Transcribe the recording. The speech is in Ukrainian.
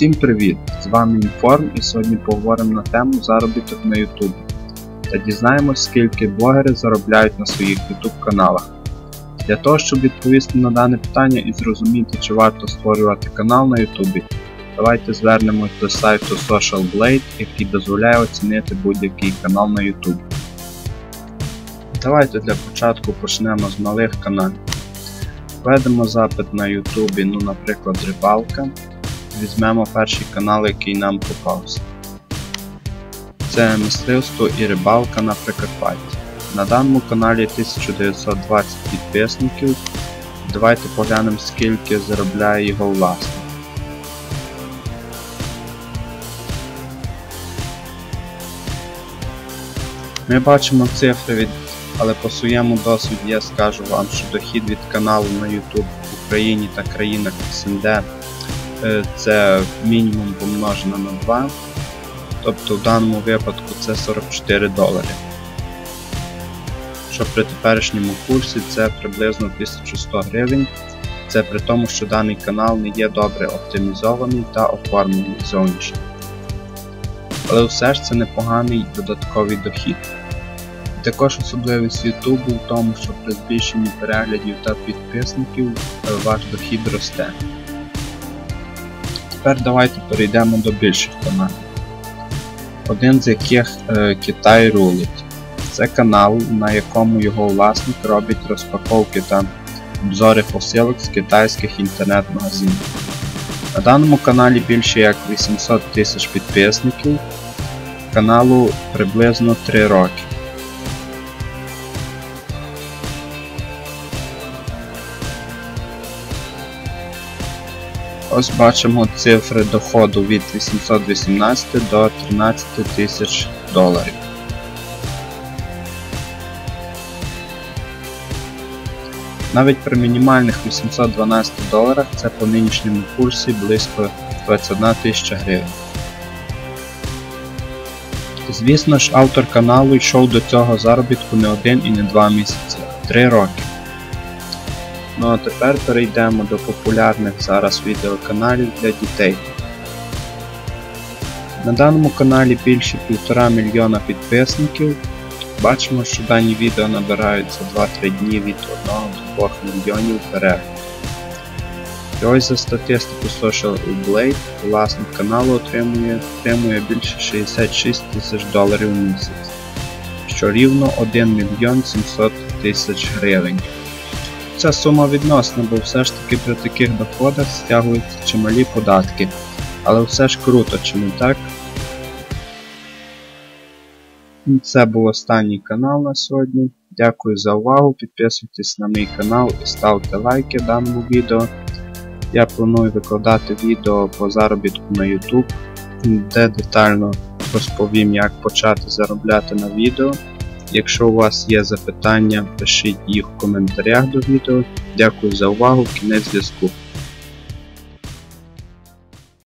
Всім привіт! З вами Інформ і сьогодні поговоримо на тему заробіток на YouTube та дізнаємось, скільки блогери заробляють на своїх YouTube каналах. Для того, щоб відповісти на дане питання і зрозуміти, чи варто створювати канал на YouTube, давайте звернемось до сайту Social Blade, який дозволяє оцінити будь-який канал на YouTube. Давайте для початку почнемо з малих каналів. Введемо запит на YouTube, ну, наприклад, рибалка. Візьмемо перший канал, який нам попався. Це мисливство і рибалка на Прикарпатті. На даному каналі 1920 підписників. Давайте поглянемо скільки заробляє його власник. Ми бачимо цифри від але по своєму досвіду я скажу вам, що дохід від каналу на YouTube в Україні та країнах СНД це мінімум помножено на 2, тобто в даному випадку це 44 долари. Що при теперішньому курсі це приблизно 1100 гривень. Це при тому, що даний канал не є добре оптимізований та оформлений зовнішньо. Але все ж це непоганий додатковий дохід. Також особливість YouTube в тому, що при збільшенні переглядів та підписників е, ваш дохід росте. Тепер давайте перейдемо до більших каналів. Один з яких е, Китай рулить. Це канал, на якому його власник робить розпаковки та обзори посилок з китайських інтернет-магазинів. На даному каналі більше як 800 тисяч підписників, каналу приблизно 3 роки. Ось бачимо цифри доходу від 818 до 13 тисяч доларів. Навіть при мінімальних 812 доларах це по нинішньому курсі близько 21 тисяча гривень. Звісно ж, автор каналу йшов до цього заробітку не один і не два місяці, а 3 роки. Ну а тепер перейдемо до популярних зараз відеоканалів для дітей. На даному каналі більше 1,5 мільйона підписників. Бачимо, що дані відео набирають за 2-3 дні від 1 до 2 мільйонів переглядів. І ось за статистику Social Blade власник каналу отримує, отримує більше 66 тисяч доларів в місяць, що рівно 1 мільйон 700 тисяч гривень. Ця сума відносна, бо все ж таки при таких доходах стягуються чималі податки. Але все ж круто, чи не так? Це був останній канал на сьогодні. Дякую за увагу, підписуйтесь на мій канал і ставте лайки даному відео. Я планую викладати відео по заробітку на YouTube, де детально розповім, як почати заробляти на відео. Якщо у вас є запитання, пишіть їх в коментарях до відео. Дякую за увагу, кінець зв'язку.